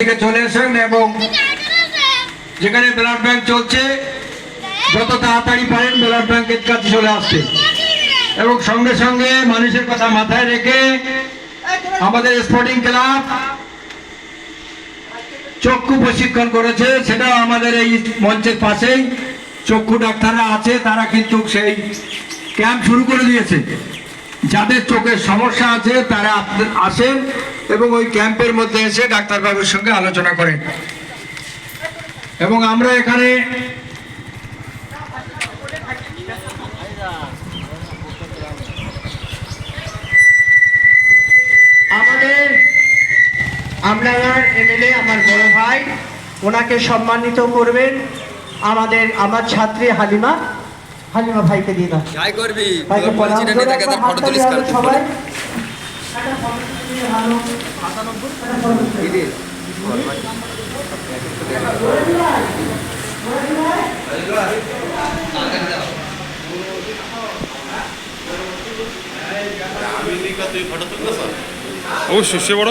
থেকে চলে আসেন এবং যেখানে ব্লাড ব্যাংক চলছে, যত তাড়াতাড়ি পারেন ব্লাড ব্যাংকের কাছে চলে আসছে এবং সঙ্গে সঙ্গে মানুষের কথা মাথায় রেখে আমাদের স্পোর্টিং ক্লাব চক্ষু প্রশিক্ষণ করেছে, সেটা আমাদের এই মঞ্চের পাশেই। চক্ষু ডাক্তাররা আছে, তারা কিন্তু সেই ক্যাম্প শুরু করে দিয়েছে। যাদের চোখের সমস্যা আছে, তারা আসেন এবং ওই ক্যাম্পের মধ্যে এসে ডাক্তারবাবুর সঙ্গে আলোচনা করেন। এবং আমরা এখানে আমাদের এমএলএ আমার বড় ভাই, ওনাকে সম্মানিত করবেন আমাদের, আমার ছাত্রী হালিমা। হালিমা ভাইকে দিয়ে দাও। যাই করবি ভাইকে প্রণাম করে তোর ফটো তুলিস কাল। সবাই। অবশ্যই সে বড়।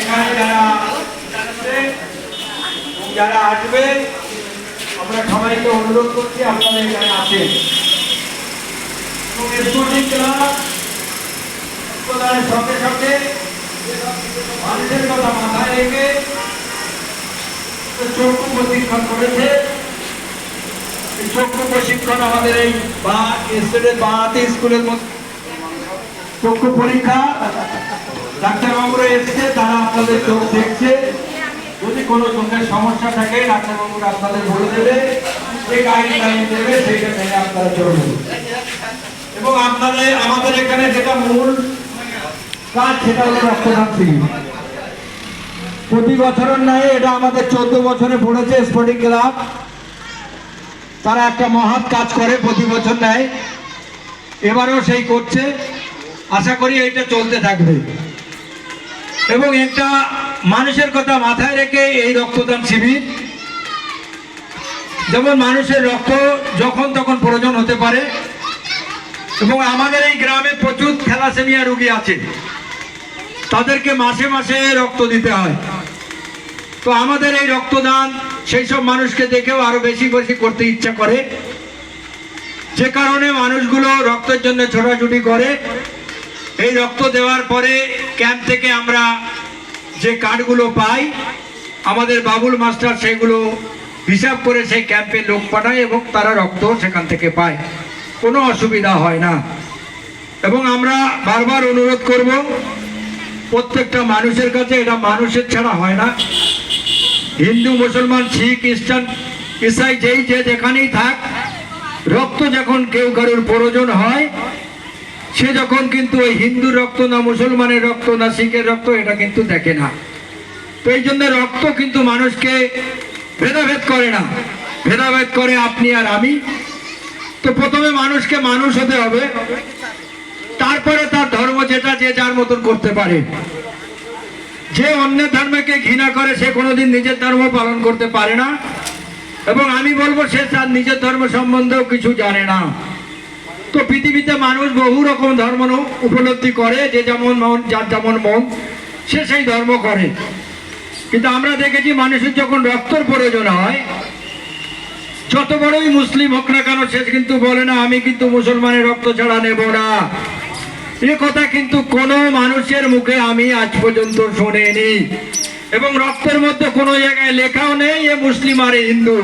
এখানে যারা যাচ্ছেন এবং যারা আসবেন আমরা সবাইকে অনুরোধ করছি, আপনারা এখানে আসেন। সঙ্গে সঙ্গে মানুষের কথা মাথায় রেখে চক্ষু প্রশিক্ষণ করেছে। চক্ষু প্রশিক্ষণ আমাদের এই বা স্টেটের বাহাতে স্কুলের চক্ষু পরীক্ষা ডাক্তারবাবুরা এসেছে, তারা আপনাদের চোখ দেখছে। যদি কোনো চোখের সমস্যা থাকে ডাক্তারবাবুরা আপনাদের বলে দেবে, যে গাইডলাইন দেবে, সেইটা মেনে আপনারা চলবেন এবং আপনাদের, আমাদের এখানে যেটা মূল কাজ, সেটা হলো রক্তদান প্রতি বছরের নয় এটা আমাদের চোদ্দ বছরে পড়েছে স্পোর্টিং ক্লাব। তারা একটা মহৎ কাজ করে প্রতি বছর নেয় এবারেও সেই করছে। আশা করি এইটা চলতে থাকবে। এবং একটা মানুষের কথা মাথায় রেখে এই রক্তদান শিবির। যেমন মানুষের রক্ত যখন তখন প্রয়োজন হতে পারে। এবং আমাদের এই গ্রামে প্রচুর থ্যালাসেমিয়া রোগী আছে। তাদেরকে মাসে মাসে রক্ত দিতে হয়। তো আমাদের এই রক্তদান সেই সব মানুষকে দেখেও আরও বেশি বেশি করতে ইচ্ছা করে। যে কারণে মানুষগুলো রক্তের জন্য ছোটাছুটি করে। এই রক্ত দেওয়ার পরে ক্যাম্প থেকে আমরা যে কার্ডগুলো পাই, আমাদের বাবুল মাস্টার সেগুলো হিসাব করে সেই ক্যাম্পে লোক পাঠায় এবং তারা রক্ত সেখান থেকে পায়। কোনো অসুবিধা হয় না। এবং আমরা বারবার অনুরোধ করব, প্রত্যেকটা মানুষের কাছে, এটা মানুষের ছাড়া হয় না। হিন্দু, মুসলমান, শিখ, খ্রিস্টান, ইসাই, যেই যে যেখানেই থাক, রক্ত যখন কেউ কারোর প্রয়োজন হয় সে যখন কিন্তু ওই হিন্দু রক্ত না মুসলমানের রক্ত না শিখের রক্ত, এটা কিন্তু দেখে না। তো এই জন্য রক্ত কিন্তু মানুষকে ভেদাভেদ করে না। ভেদাভেদ করে আপনি আর আমি। তো প্রথমে মানুষকে মানুষ হতে হবে। তারপরে তার ধর্ম যেটা, যে যার মতন করতে পারে। যে অন্য ধর্মকে ঘৃণা করে, সে কোনোদিন নিজের ধর্ম পালন করতে পারে না। এবং আমি বলব, সে তার নিজের ধর্ম সম্বন্ধেও কিছু জানে না। তো পৃথিবীতে মানুষ বহু রকম ধর্ম উপলব্ধি করে, যে যেমন মন, যার যেমন মন, সে সেই ধর্ম করে। কিন্তু আমরা দেখেছি মানুষের যখন রক্তর প্রয়োজন হয়, যত বড়ই মুসলিম হোক না কেন, সে কিন্তু বলে, না, আমি কিন্তু মুসলমানের রক্ত ছাড়া নেব না। এ কথা কিন্তু কোনো মানুষের মুখে আমি আজ পর্যন্ত শোনেনি। এবং রক্তের মধ্যে কোনো জায়গায় লেখাও নেই, এ মুসলিম আর হিন্দু।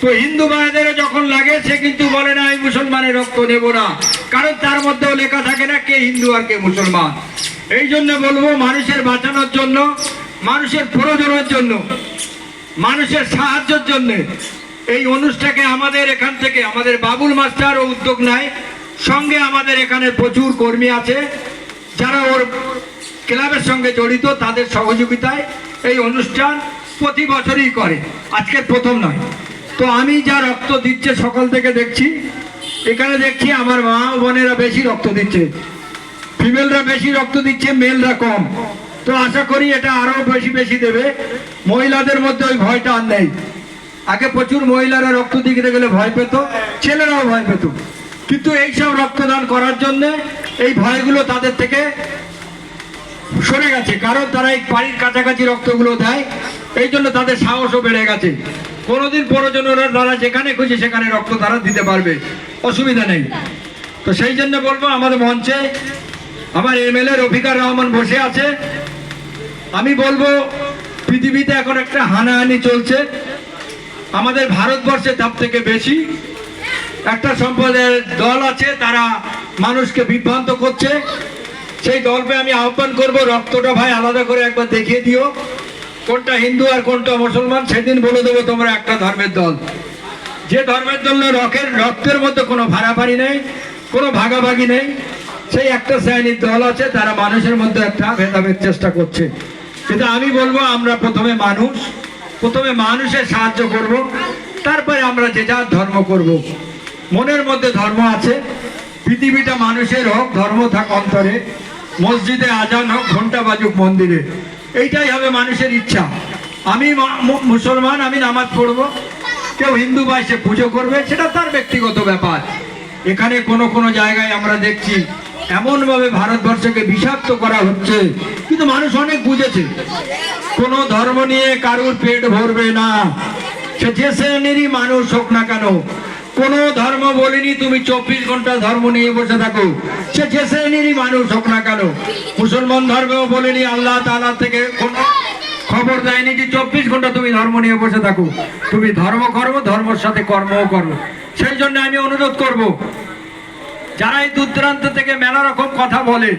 তো হিন্দু ভাইদেরও যখন লাগে, সে কিন্তু বলে না, আমি মুসলমানের রক্ত নেব না। কারণ তার মধ্যেও লেখা থাকে না, কে হিন্দু আর কে মুসলমান? এই জন্য বলব, মানুষের বাঁচানোর জন্য, মানুষের প্রয়োজনের জন্য, মানুষের সাহায্যের জন্য এই অনুষ্ঠানকে আমাদের এখান থেকে, আমাদের বাবুল মাস্টার ও উদ্যোগ নেয়। সঙ্গে আমাদের এখানে প্রচুর কর্মী আছে, যারা ওর ক্লাবের সঙ্গে জড়িত, তাদের সহযোগিতায় এই অনুষ্ঠান প্রতি বছরই করে। আজকের প্রথম নয়। তো আমি যা রক্ত দিচ্ছে সকাল থেকে দেখছি, এখানে দেখছি আমার মা বোনেরা বেশি রক্ত দিচ্ছে। ফিমেলরা বেশি রক্ত দিচ্ছে, মেলরা কম। তো আশা করি এটা আরও বেশি বেশি দেবে। মহিলাদের মধ্যে ওই ভয়টা আর নেই। আগে প্রচুর মহিলারা রক্ত দিতে গেলে ভয় পেত, ছেলেরাও ভয় পেত। কিন্তু এইসব রক্তদান করার জন্য এই ভয়গুলো তাদের থেকে সরে গেছে। কারণ তারা এই বাড়ির কাছাকাছি রক্তগুলো দেয়, এই জন্য তাদের সাহসও বেড়ে গেছে। কোনোদিন প্রয়োজন হলে তারা যেখানে খুশি সেখানে রক্ত তারা দিতে পারবে। অসুবিধা নেই। তো সেই জন্য বলব আমাদের মঞ্চে আমার এমএলএ রফিকার রহমান বসে আছে। আমি বলব, পৃথিবীতে এখন একটা হানাহানি চলছে। আমাদের ভারতবর্ষে তার থেকে বেশি একটা সম্প্রদায়ের দল আছে, তারা মানুষকে বিভ্রান্ত করছে। সেই দলকে আমি আহ্বান করব, রক্তটা ভাই আলাদা করে একবার দেখিয়ে দিও। কোনটা হিন্দু আর কোনটা মুসলমান, সেদিন বলে দেবো তোমরা একটা ধর্মের দল। যে ধর্মের জন্য রকের রক্তের মধ্যে কোনো ভাড়াভাড়ি নেই, কোনো ভাগাভাগি নেই, সেই একটা শ্রেণির দল আছে, তারা মানুষের মধ্যে একটা ভেদাভেদ চেষ্টা করছে। কিন্তু আমি বলব, আমরা প্রথমে মানুষ, প্রথমে মানুষের সাহায্য করব, তারপরে আমরা যে যার ধর্ম করব। মনের মধ্যে ধর্ম আছে, পৃথিবীটা মানুষের হোক, ধর্ম থাক অন্তরে, মসজিদে আজান হোক ঘণ্টা বাজুক মন্দিরে। এইটাই হবে মানুষের ইচ্ছা। আমি মুসলমান, আমি নামাজ পড়ব। কেউ হিন্দু বা সে পুজো করবে, সেটা তার ব্যক্তিগত ব্যাপার। এখানে কোনো কোনো জায়গায় আমরা দেখছি, এমনভাবে ভারতবর্ষকে বিষাক্ত করা হচ্ছে। কিন্তু মানুষ অনেক বুঝেছে, কোনো ধর্ম নিয়ে কারুর পেট ভরবে না। সে যে শ্রেণীরই মানুষ হোক না কেন কোনো ধর্ম বলিনি, তুমি চব্বিশ ঘণ্টা ধর্ম নিয়ে বসে থাকো। সে যে শ্রেণীরই মানুষ হোক না কেন, মুসলমান ধর্মেও বলিনি, আল্লাহ তাআলা থেকে কোনো খবর দেয়নি যে চব্বিশ ঘণ্টা তুমি ধর্ম নিয়ে বসে থাকো। তুমি ধর্ম করো, ধর্মের সাথে কর্মও করো। সেই জন্য আমি অনুরোধ করব, যারা এই দূর দূরান্ত থেকে মেলা রকম কথা বলে,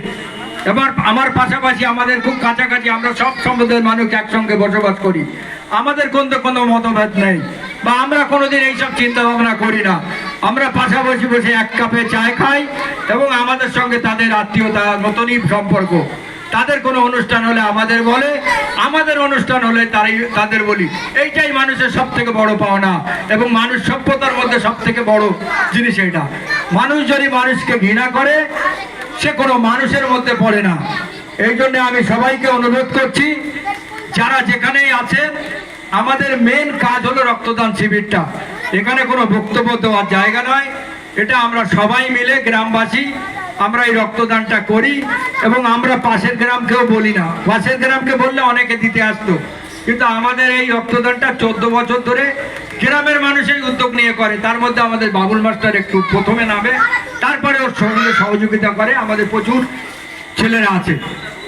এবার আমার পাশাপাশি আমাদের খুব কাছাকাছি আমরা সব সম্প্রদায়ের মানুষ একসঙ্গে বসবাস করি। আমাদের কিন্তু কোনো মতভেদ নেই। বা আমরা কোনোদিন এইসব চিন্তা ভাবনা করি না। আমরা পাশাপাশি বসে এক কাপে চায় খাই এবং আমাদের সঙ্গে তাদের আত্মীয়তার মতনই সম্পর্ক। তাদের কোনো অনুষ্ঠান হলে আমাদের বলে, আমাদের অনুষ্ঠান হলে তারাই, তাদের বলি। এইটাই মানুষের সব থেকে বড় পাওনা এবং মানুষ সভ্যতার মধ্যে সব থেকে বড় জিনিস এটা মানুষ যদি মানুষকে ঘৃণা করে, সে কোনো মানুষের মধ্যে পড়ে না। এই জন্য আমি সবাইকে অনুরোধ করছি, যারা যেখানেই আছেন আমাদের মেন কাজ হলো রক্তদান শিবিরটা। এখানে কোনো বক্তব্য দেওয়ার জায়গা নয়। এটা আমরা সবাই মিলে গ্রামবাসী, আমরা এই রক্তদানটা করি এবং আমরা পাশের গ্রামকেও বলি না। পাশের গ্রামকে বললে অনেকে দিতে আসতো। কিন্তু আমাদের এই রক্তদানটা চোদ্দ বছর ধরে গ্রামের মানুষ এই উদ্যোগ নিয়ে করে। তার মধ্যে আমাদের বাবুল মাস্টার একটু প্রথমে নামে, তারপরে ওর সঙ্গে সহযোগিতা করে। আমাদের প্রচুর ছেলেরা আছে।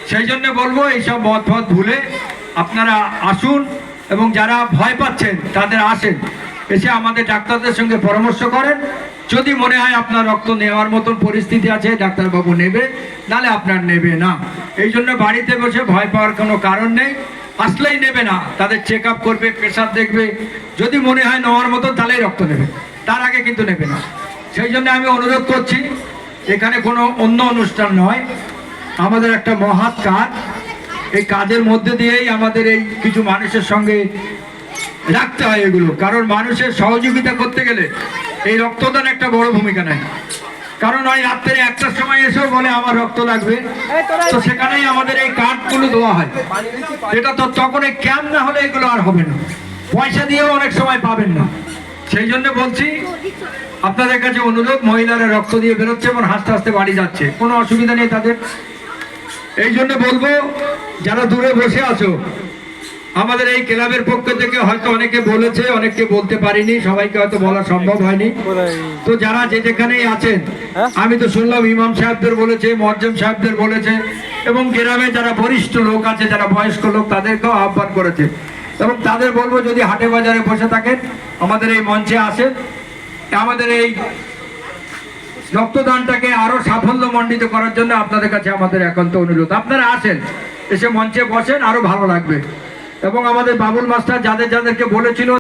সেই জন্য বলব, এইসব মত ভুলে আপনারা আসুন। এবং যারা ভয় পাচ্ছেন, তাদের আসেন। এসে আমাদের ডাক্তারদের সঙ্গে পরামর্শ করেন। যদি মনে হয় আপনার রক্ত নেওয়ার মতন পরিস্থিতি আছে, ডাক্তারবাবু নেবে, নালে আপনার নেবে না। এই জন্য বাড়িতে বসে ভয় পাওয়ার কোনো কারণ নেই। আসলেই নেবে না। তাদের চেক আপ করবে, প্রেশার দেখবে। যদি মনে হয় নেওয়ার মতন, তাহলেই রক্ত নেবে। তার আগে কিন্তু নেবে না। সেই জন্য আমি অনুরোধ করছি, এখানে কোনো অন্য অনুষ্ঠান নয়। আমাদের একটা মহৎ কাজ। এই কাজের মধ্যে দিয়েই আমাদের এই কিছু মানুষের সঙ্গে রাখতে হয় এগুলো। কারণ মানুষের সহযোগিতা করতে গেলে এই রক্তদান একটা বড় ভূমিকা নেয়। কারণ ওই রাত্রে একটার সময় এসেও বলে, আমার রক্ত লাগবে। তো সেখানেই আমাদের এই কার্ডগুলো দেওয়া হয়। এটা তো তখন এই ক্যাম্প না হলে এগুলো আর হবে না। পয়সা দিয়েও অনেক সময় পাবেন না। সেই জন্য বলছি, আপনাদের কাছে অনুরোধ, মহিলারা রক্ত দিয়ে বেরোচ্ছে এবং হাসতে হাসতে বাড়ি যাচ্ছে। কোনো অসুবিধা নেই তাদের। এই জন্য বলব যারা দূরে বসে আছো আমাদের এই ক্লাবের পক্ষ থেকে হয়তো অনেকে বলেছে অনেককে বলতে পারিনি সবাইকে হয়তো বলা সম্ভব হয়নি। তো যারা যে যেখানেই আছেন আমি তো শুনলাম ইমাম সাহেবদের বলেছে মজ্জম সাহেবদের বলেছে এবং গ্রামে যারা বরিষ্ঠ লোক আছে যারা বয়স্ক লোক তাদেরকেও আহ্বান করেছে। এবং তাদের বলব যদি হাটে বাজারে বসে থাকেন আমাদের এই মঞ্চে আসেন। আমাদের এই রক্তদানটাকে আরও সাফল্য সাফল্যমণ্ডিত করার জন্য আপনাদের কাছে আমাদের একান্ত অনুরোধ। আপনারা আসেন, এসে মঞ্চে বসেন, আরও ভালো লাগবে। এবং আমাদের বাবুল মাস্টার যাদের যাদেরকে বলেছিল